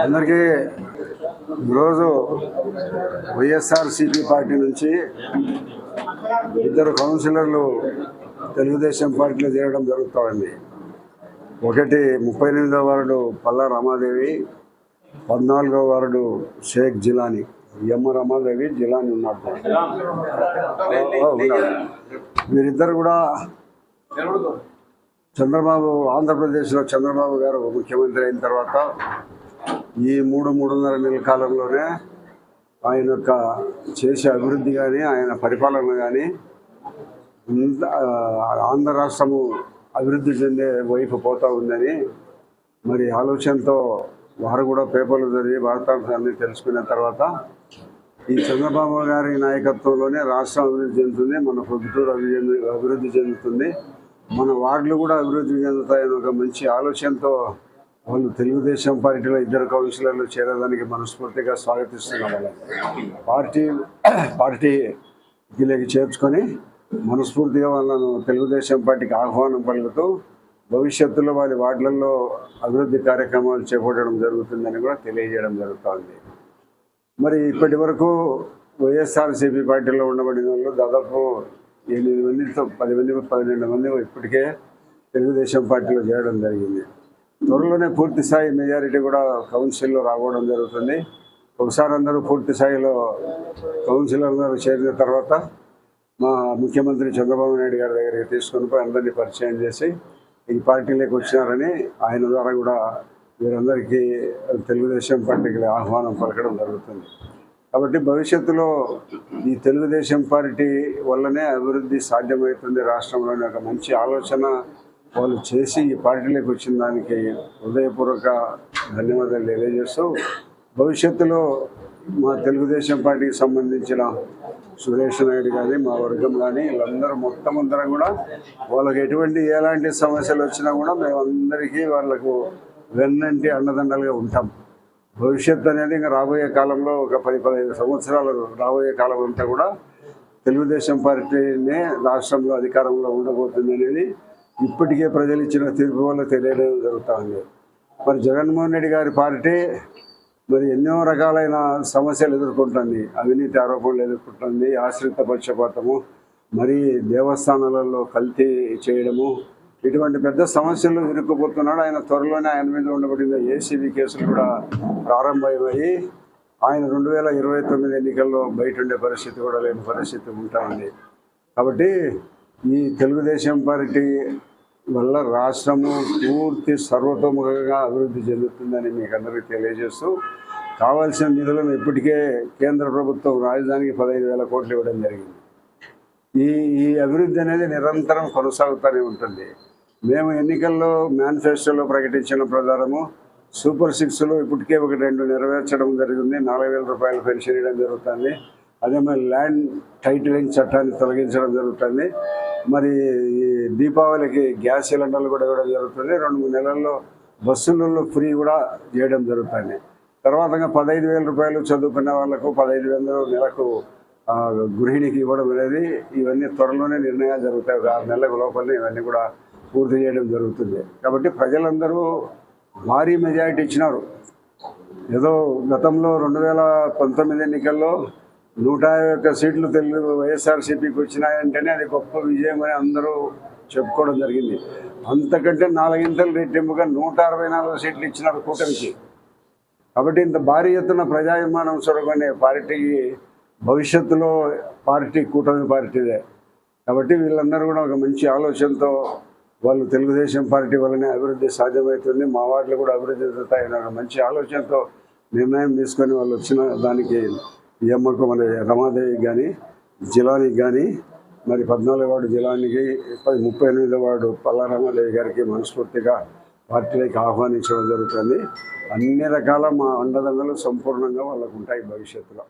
అందరికీ ఈరోజు వైఎస్ఆర్సిపి పార్టీ నుంచి ఇద్దరు కౌన్సిలర్లు తెలుగుదేశం పార్టీలో చేరడం జరుగుతోంది. ఒకటి ముప్పై ఎనిమిదవ వార్డు పల్లా రమాదేవి పద్నాలుగవ వార్డు షేక్ జిలానీ ఎమ్మ రమాదేవి జిలానీ ఉన్నాడు ఉన్నాడు వీరిద్దరు కూడా చంద్రబాబు ఆంధ్రప్రదేశ్లో చంద్రబాబు గారు ముఖ్యమంత్రి అయిన తర్వాత ఈ మూడు మూడున్నర నెలల కాలంలోనే ఆయన యొక్క చేసే అభివృద్ధి కానీ ఆయన పరిపాలన కానీ ఆంధ్ర రాష్ట్రము అభివృద్ధి చెందే వైపు పోతూ ఉందని మరి ఆలోచనతో వారు కూడా పేపర్లు చదివి వార్తాంశాన్ని తెలుసుకున్న తర్వాత ఈ చంద్రబాబు గారి నాయకత్వంలోనే రాష్ట్రం అభివృద్ధి చెందుతుంది మన పొద్దుటూరు అభివృద్ధి అభివృద్ధి చెందుతుంది. మన వార్డులు కూడా అభివృద్ధి చెందుతాయని ఒక మంచి ఆలోచనతో వాళ్ళు తెలుగుదేశం పార్టీలో ఇద్దరు కౌన్సిలర్లు చేరడానికి మనస్ఫూర్తిగా స్వాగతిస్తున్నాం వాళ్ళని పార్టీ పార్టీలోకి చేర్చుకొని మనస్ఫూర్తిగా వాళ్ళను తెలుగుదేశం పార్టీకి ఆహ్వానం పలుకుతూ భవిష్యత్తులో వారి వార్డులలో అభివృద్ధి కార్యక్రమాలు చేపట్టడం జరుగుతుందని కూడా తెలియజేయడం జరుగుతోంది. మరి ఇప్పటి వరకు వైఎస్ఆర్సీపీ పార్టీలో ఉండబడిన వాళ్ళు దాదాపు ఎనిమిది మందితో పది మంది పన్నెండు మంది ఇప్పటికే తెలుగుదేశం పార్టీలో చేరడం జరిగింది. త్వరలోనే పూర్తి స్థాయి మెజారిటీ కూడా కౌన్సిల్లో రావడం జరుగుతుంది. ఒకసారి అందరూ పూర్తి స్థాయిలో కౌన్సిల్ చేరిన తర్వాత మా ముఖ్యమంత్రి చంద్రబాబు నాయుడు గారి దగ్గరికి తీసుకొని పోయి అందరినీ పరిచయం చేసి ఈ పార్టీలోకి వచ్చినారని ఆయన ద్వారా కూడా వీరందరికీ తెలుగుదేశం పార్టీకి ఆహ్వానం పలకడం జరుగుతుంది. కాబట్టి భవిష్యత్తులో ఈ తెలుగుదేశం పార్టీ వల్లనే అభివృద్ధి సాధ్యమవుతుంది రాష్ట్రంలోని ఒక మంచి ఆలోచన వాళ్ళు చేసి ఈ పార్టీలోకి వచ్చిన దానికి హృదయపూర్వక ధన్యవాదాలు తెలియజేస్తూ భవిష్యత్తులో మా తెలుగుదేశం పార్టీకి సంబంధించిన సురేష్ నాయుడు కానీ మా వర్గం కానీ వీళ్ళందరూ మొత్తం అందరం కూడా వాళ్ళకి ఎటువంటి ఎలాంటి సమస్యలు వచ్చినా కూడా మేమందరికీ వాళ్ళకు వెన్నంటి అండదండలుగా ఉంటాం. భవిష్యత్ అనేది ఇంకా రాబోయే కాలంలో ఒక పది పదిహేను సంవత్సరాలు రాబోయే కాలం అంతా కూడా తెలుగుదేశం పార్టీనే రాష్ట్రంలో అధికారంలో ఉండబోతుంది అనేది ఇప్పటికే ప్రజలు ఇచ్చిన తీర్పు వల్ల తెలియడం జరుగుతూ ఉంది. మరి జగన్మోహన్ రెడ్డి గారి పార్టీ మరి ఎన్నో రకాలైన సమస్యలు ఎదుర్కొంటుంది. అవినీతి ఆరోపణలు ఎదుర్కొంటుంది. ఆశ్రిత పక్షపాతము మరి దేవస్థానాలలో కల్తీ చేయడము ఇటువంటి పెద్ద సమస్యలు ఇరుక్కుపోతున్నాడు ఆయన త్వరలోనే ఆయన మీద ఉండబడిన ఏసీబీ కేసులు కూడా ప్రారంభమయ్యాయి. ఆయన రెండు వేల ఇరవై తొమ్మిది ఎన్నికల్లో బయట ఉండే పరిస్థితి కూడా లేని పరిస్థితి ఉంటా ఉంది. కాబట్టి ఈ తెలుగుదేశం పార్టీ వల్ల రాష్ట్రము పూర్తి సర్వతోముఖంగా అభివృద్ధి చెందుతుందని మీకు అందరికీ తెలియజేస్తూ కావాల్సిన నిధులను ఇప్పటికే కేంద్ర ప్రభుత్వం రాజధానికి పదహైదు వేల కోట్లు ఇవ్వడం జరిగింది. ఈ ఈ అభివృద్ధి అనేది నిరంతరం కొనసాగుతూనే ఉంటుంది. మేము ఎన్నికల్లో మేనిఫెస్టోలో ప్రకటించిన ప్రకారము సూపర్ సిక్స్లో ఇప్పటికే ఒక రెండు నెరవేర్చడం జరిగింది. నాలుగు వేల రూపాయలు పెన్షన్ ఇవ్వడం జరుగుతుంది. అదే మరి ల్యాండ్ టైటిలింగ్ చట్టాన్ని తొలగించడం జరుగుతుంది. మరి ఈ దీపావళికి గ్యాస్ సిలిండర్లు కూడా ఇవ్వడం జరుగుతుంది. రెండు మూడు నెలల్లో బస్సులలో ఫ్రీ కూడా చేయడం జరుగుతుంది. తర్వాత పదహైదు వేల రూపాయలు చదువుకున్న వాళ్ళకు పదహైదు వేలు నెలకు గృహిణికి ఇవ్వడం అనేది ఇవన్నీ త్వరలోనే నిర్ణయాలు జరుగుతాయి. ఆరు నెలల లోపలనే ఇవన్నీ కూడా పూర్తి చేయడం జరుగుతుంది. కాబట్టి ప్రజలందరూ భారీ మెజారిటీ ఇచ్చినారు. ఏదో గతంలో రెండు వేల పంతొమ్మిది ఎన్నికల్లో నూట యాభై ఒక్క సీట్లు తెలుగు వైఎస్ఆర్సీపీకి వచ్చినాయంటేనే అది గొప్ప విజయం అని అందరూ చెప్పుకోవడం జరిగింది. అంతకంటే నాలుగింతలు రెట్టింపుగా నూట అరవై నాలుగు సీట్లు ఇచ్చినారు కూటమికి. కాబట్టి ఇంత భారీ ఎత్తున ప్రజాభిమానం సొరగనే పార్టీకి భవిష్యత్తులో పార్టీ కూటమి పార్టీదే. కాబట్టి వీళ్ళందరూ కూడా ఒక మంచి ఆలోచనతో వాళ్ళు తెలుగుదేశం పార్టీ వల్లనే అభివృద్ధి సాధ్యమవుతుంది. మా వార్డులు కూడా అభివృద్ధి చెందుతాయని ఒక మంచి ఆలోచనతో నిర్ణయం తీసుకొని వాళ్ళు వచ్చిన దానికి ఈ మన రమాదేవికి కానీ జిలానికి కానీ మరి పద్నాలుగు వార్డు జిలానికి పది ముప్పై ఎనిమిదో వార్డు పల్లా రమాదేవి గారికి మనస్ఫూర్తిగా పార్టీలోకి ఆహ్వానించడం జరుగుతుంది. అన్ని రకాల మా అండదండలు సంపూర్ణంగా వాళ్ళకు ఉంటాయి భవిష్యత్తులో.